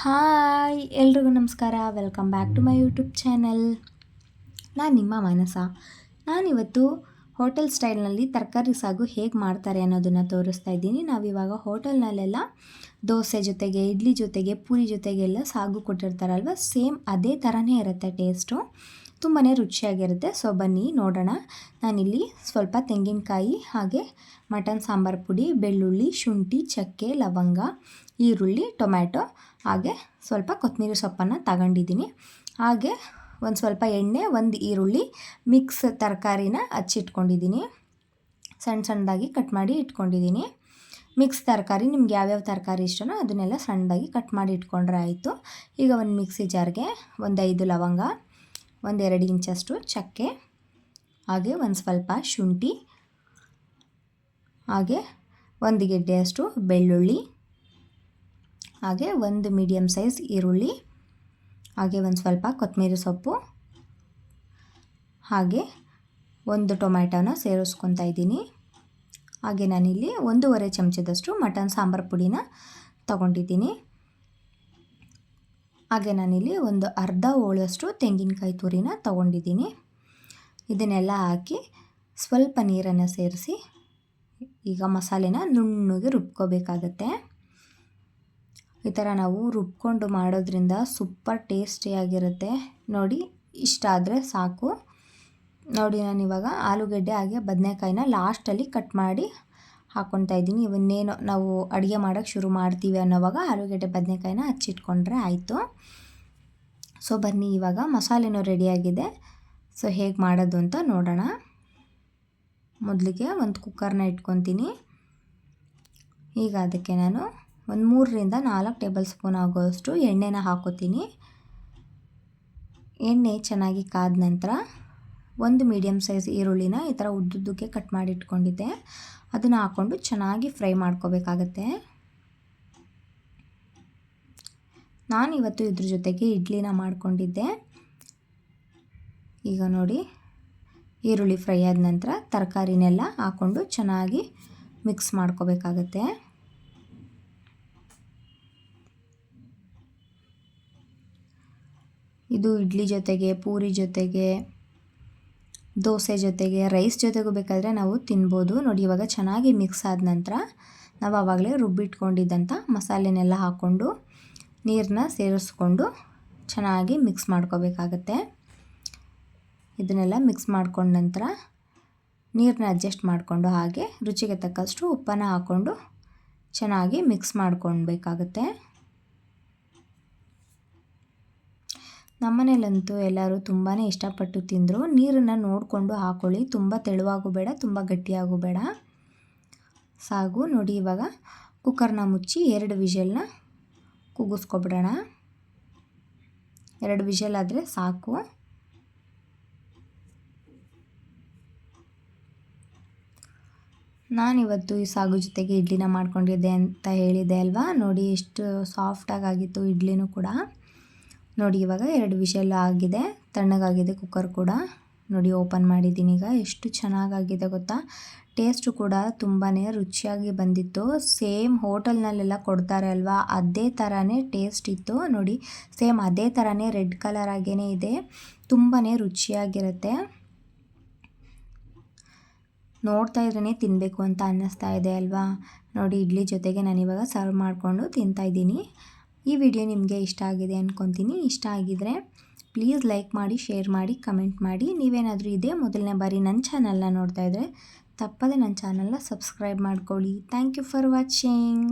Hi, ಎಲ್ರಿಗೂ ನಮಸ್ಕಾರ. Welcome back to my YouTube channel ನಾನು ನಿಮ್ಮ ಮಾನಸ. ನಾನಿವತ್ತು ಹೋಟೆಲ್ ಸ್ಟೈಲ್ನಲ್ಲಿ ತರಕಾರಿ ಸಾಗು ಹೇಗೆ ಮಾಡ್ತಾರೆ ಅನ್ನೋದನ್ನು ತೋರಿಸ್ತಾ ಇದ್ದೀನಿ. ನಾವಿವಾಗ ಹೋಟೆಲ್ನಲ್ಲೆಲ್ಲ ದೋಸೆ ಜೊತೆಗೆ, ಇಡ್ಲಿ ಜೊತೆಗೆ, ಪೂರಿ ಜೊತೆಗೆಲ್ಲ ಸಾಗು ಕೊಟ್ಟಿರ್ತಾರಲ್ವ? ಸೇಮ್ ಅದೇ ಥರನೇ ಇರುತ್ತೆ ಟೇಸ್ಟು ತುಂಬಾ ರುಚಿಯಾಗಿರುತ್ತೆ. ಸೊ ಬನ್ನಿ, ನೋಡೋಣ. ನಾನಿಲ್ಲಿ ಸ್ವಲ್ಪ ತೆಂಗಿನಕಾಯಿ ಹಾಗೆ ಮಟನ್ ಸಾಂಬಾರು ಪುಡಿ, ಬೆಳ್ಳುಳ್ಳಿ, ಶುಂಠಿ, ಚಕ್ಕೆ, ಲವಂಗ, ಈರುಳ್ಳಿ, ಟೊಮ್ಯಾಟೊ ಹಾಗೆ ಸ್ವಲ್ಪ ಕೊತ್ತಂಬರಿ ಸೊಪ್ಪನ್ನು ತಗೊಂಡಿದ್ದೀನಿ. ಹಾಗೆ ಒಂದು ಸ್ವಲ್ಪ ಎಣ್ಣೆ, ಒಂದು ಈರುಳ್ಳಿ ಮಿಕ್ಸ್ ತರಕಾರಿನ ಹಚ್ಚಿಟ್ಕೊಂಡಿದ್ದೀನಿ. ಸಣ್ಣ ಸಣ್ಣದಾಗಿ ಕಟ್ ಮಾಡಿ ಇಟ್ಕೊಂಡಿದ್ದೀನಿ. ಮಿಕ್ಸ್ ತರಕಾರಿ, ನಿಮ್ಗೆ ಯಾವ್ಯಾವ ತರಕಾರಿ ಇಷ್ಟನೋ ಅದನ್ನೆಲ್ಲ ಸಣ್ಣದಾಗಿ ಕಟ್ ಮಾಡಿ ಇಟ್ಕೊಂಡ್ರೆ ಆಯಿತು. ಈಗ ಒಂದು ಮಿಕ್ಸಿ ಜಾರ್ಗೆ ಒಂದು ಐದು ಲವಂಗ ಒಂದೆರಡು ಇಂಚಷ್ಟು ಚಕ್ಕೆ, ಹಾಗೆ ಒಂದು ಸ್ವಲ್ಪ ಶುಂಠಿ, ಹಾಗೆ ಒಂದು ಗೆಡ್ಡೆಯಷ್ಟು ಬೆಳ್ಳುಳ್ಳಿ, ಹಾಗೆ ಒಂದು ಮೀಡಿಯಮ್ ಸೈಜ್ ಈರುಳ್ಳಿ, ಹಾಗೆ ಒಂದು ಸ್ವಲ್ಪ ಕೊತ್ತಂಬರಿ ಸೊಪ್ಪು, ಹಾಗೆ ಒಂದು ಟೊಮ್ಯಾಟೋನ ಸೇರಿಸ್ಕೊತಾ ಇದ್ದೀನಿ. ಹಾಗೆ ನಾನಿಲ್ಲಿ ಒಂದೂವರೆ ಚಮಚದಷ್ಟು ಮಟನ್ ಸಾಂಬಾರು ಪುಡಿನ ತೊಗೊಂಡಿದ್ದೀನಿ. ಹಾಗೆ ನಾನಿಲ್ಲಿ ಒಂದು ಅರ್ಧ ಹೋಳಷ್ಟು ತೆಂಗಿನಕಾಯಿ ತುರಿನ ತಗೊಂಡಿದ್ದೀನಿ. ಇದನ್ನೆಲ್ಲ ಹಾಕಿ ಸ್ವಲ್ಪ ನೀರನ್ನು ಸೇರಿಸಿ ಈಗ ಮಸಾಲೆನ ನುಣ್ಣಗೆ ರುಬ್ಕೋಬೇಕಾಗತ್ತೆ. ಈ ಥರ ನಾವು ರುಬ್ಕೊಂಡು ಮಾಡೋದ್ರಿಂದ ಸೂಪರ್ ಟೇಸ್ಟಿಯಾಗಿರುತ್ತೆ ನೋಡಿ, ಇಷ್ಟ ಆದರೆ ಸಾಕು. ನೋಡಿ ನಾನು ಇವಾಗ ಆಲೂಗಡ್ಡೆ ಹಾಗೆ ಬದನೆಕಾಯಿನ ಲಾಸ್ಟಲ್ಲಿ ಕಟ್ ಮಾಡಿ ಹಾಕ್ಕೊತಾ ಇದ್ದೀನಿ. ಇವನ್ನೇನು ನಾವು ಅಡುಗೆ ಮಾಡೋಕ್ಕೆ ಶುರು ಮಾಡ್ತೀವಿ ಅನ್ನೋವಾಗ ಆಲೂಗಡ್ಡೆ ಬದನೆಕಾಯಿನ ಹಚ್ಚಿಟ್ಕೊಂಡ್ರೆ ಆಯಿತು. ಸೊ ಬನ್ನಿ, ಇವಾಗ ಮಸಾಲೆನೂ ರೆಡಿಯಾಗಿದೆ. ಸೊ ಹೇಗೆ ಮಾಡೋದು ಅಂತ ನೋಡೋಣ. ಮೊದಲಿಗೆ ಒಂದು ಕುಕ್ಕರ್ನ ಇಟ್ಕೊತೀನಿ. ಈಗ ಅದಕ್ಕೆ ನಾನು ಒಂದು ಮೂರರಿಂದ ನಾಲ್ಕು ಟೇಬಲ್ ಸ್ಪೂನ್ ಆಗೋಷ್ಟು ಎಣ್ಣೆನ ಹಾಕೋತೀನಿ. ಎಣ್ಣೆ ಚೆನ್ನಾಗಿ ಕಾದ ನಂತರ ಒಂದು ಮೀಡಿಯಮ್ ಸೈಜ್ ಈರುಳ್ಳಿನ ಈ ಥರ ಉದ್ದುದ್ದಕ್ಕೆ ಕಟ್ ಮಾಡಿ ಇಟ್ಕೊಂಡಿದ್ದೆ. ಅದನ್ನು ಹಾಕ್ಕೊಂಡು ಚೆನ್ನಾಗಿ ಫ್ರೈ ಮಾಡ್ಕೋಬೇಕಾಗತ್ತೆ. ನಾನಿವತ್ತು ಇದ್ರ ಜೊತೆಗೆ ಇಡ್ಲಿನ ಮಾಡಿಕೊಂಡಿದ್ದೆ. ಈಗ ನೋಡಿ, ಈರುಳ್ಳಿ ಫ್ರೈ ಆದ ನಂತರ ತರಕಾರಿನೆಲ್ಲ ಹಾಕ್ಕೊಂಡು ಚೆನ್ನಾಗಿ ಮಿಕ್ಸ್ ಮಾಡ್ಕೋಬೇಕಾಗತ್ತೆ. ಇದು ಇಡ್ಲಿ ಜೊತೆಗೆ, ಪೂರಿ ಜೊತೆಗೆ ದೋಸೆ ಜೊತೆಗೆ ರೈಸ್ ಜೊತೆಗೂ ಬೇಕಾದರೆ ನಾವು ತಿನ್ಬೋದು. ನೋಡಿ, ಇವಾಗ ಚೆನ್ನಾಗಿ ಮಿಕ್ಸ್ ಆದ ನಂತರ ನಾವು ಆವಾಗಲೇ ರುಬ್ಬಿಟ್ಕೊಂಡಿದ್ದಂಥ ಮಸಾಲೆನೆಲ್ಲ ಹಾಕ್ಕೊಂಡು ನೀರನ್ನ ಸೇರಿಸ್ಕೊಂಡು ಚೆನ್ನಾಗಿ ಮಿಕ್ಸ್ ಮಾಡ್ಕೋಬೇಕಾಗತ್ತೆ. ಇದನ್ನೆಲ್ಲ ಮಿಕ್ಸ್ ಮಾಡ್ಕೊಂಡ ನಂತರ ನೀರನ್ನ ಅಡ್ಜಸ್ಟ್ ಮಾಡಿಕೊಂಡು ಹಾಗೆ ರುಚಿಗೆ ತಕ್ಕಷ್ಟು ಉಪ್ಪನ್ನು ಹಾಕ್ಕೊಂಡು ಚೆನ್ನಾಗಿ ಮಿಕ್ಸ್ ಮಾಡ್ಕೊಳ್ಬೇಕಾಗತ್ತೆ ನಮ್ಮನೇಲಂತೂ ಎಲ್ಲರೂ ತುಂಬಾ ಇಷ್ಟಪಟ್ಟು ತಿಂದರು. ನೀರನ್ನು ನೋಡಿಕೊಂಡು ಹಾಕೊಳ್ಳಿ. ತುಂಬ ತೆಳುವಾಗೂ ಬೇಡ, ತುಂಬ ಗಟ್ಟಿಯಾಗೂ ಬೇಡ. ಸಾಗು, ನೋಡಿ ಇವಾಗ. ಕುಕ್ಕರ್ನ ಮುಚ್ಚಿ ಎರಡು ವಿಷಲ್ನ ಕುಗ್ಗಿಸ್ಕೊಬಿಡೋಣ. ಎರಡು ವಿಷಲ್ ಆದರೆ ಸಾಕು. ನಾನಿವತ್ತು ಈ ಸಾಗು ಜೊತೆಗೆ ಇಡ್ಲಿನ ಮಾಡ್ಕೊಂಡಿದ್ದೆ ಅಂತ ಹೇಳಿದೆ ಅಲ್ವಾ? ನೋಡಿ ಎಷ್ಟು ಸಾಫ್ಟಾಗಿ ಆಗಿತ್ತು ಇಡ್ಲಿನೂ ಕೂಡ. ನೋಡಿ, ಇವಾಗ ಎರಡು ವಿಷಲ್ ಆಗಿದೆ. ತಣ್ಣಗಾಗಿದೆ ಕುಕ್ಕರ್ ಕೂಡ. ನೋಡಿ ಓಪನ್ ಮಾಡಿದ್ದೀನಿ ಈಗ. ಎಷ್ಟು ಚೆನ್ನಾಗಾಗಿದೆ ಗೊತ್ತಾ? ಟೇಸ್ಟು ಕೂಡ ತುಂಬಾ ರುಚಿಯಾಗಿ ಬಂದಿತ್ತು. ಸೇಮ್ ಹೋಟೆಲ್ನಲ್ಲೆಲ್ಲ ಕೊಡ್ತಾರೆ ಅಲ್ವಾ? ಅದೇ ಥರನೇ ಟೇಸ್ಟ್ ಇತ್ತು. ನೋಡಿ ಸೇಮ್ ಅದೇ ಥರನೇ ರೆಡ್ ಕಲರ್ ಆಗೇ ಇದೆ. ತುಂಬಾ ರುಚಿಯಾಗಿರುತ್ತೆ. ನೋಡ್ತಾ ಇದ್ರೇ ತಿನ್ನಬೇಕು ಅಂತ ಅನ್ನಿಸ್ತಾ ಇದೆ ಅಲ್ವಾ? ನೋಡಿ, ಇಡ್ಲಿ ಜೊತೆಗೆ ನಾನಿವಾಗ ಸರ್ವ್ ಮಾಡಿಕೊಂಡು ತಿಂತಾಯಿದ್ದೀನಿ ಈ ವಿಡಿಯೋ ನಿಮಗೆ ಇಷ್ಟ ಆಗಿದೆ ಅಂದ್ಕೊತೀನಿ ಇಷ್ಟ ಆಗಿದ್ರೆ ಪ್ಲೀಸ್ ಲೈಕ್ ಮಾಡಿ ಶೇರ್ ಮಾಡಿ ಕಮೆಂಟ್ ಮಾಡಿ. ನೀವೇನಾದರೂ ಇದೇ ಮೊದಲನೇ ಬಾರಿ ನನ್ನ ಚಾನಲ್ನ ನೋಡ್ತಾ ಇದ್ದರೆ ತಪ್ಪದೆ ನನ್ನ ಚಾನಲ್ನ ಸಬ್ಸ್ಕ್ರೈಬ್ ಮಾಡ್ಕೊಳ್ಳಿ. Thank you for watching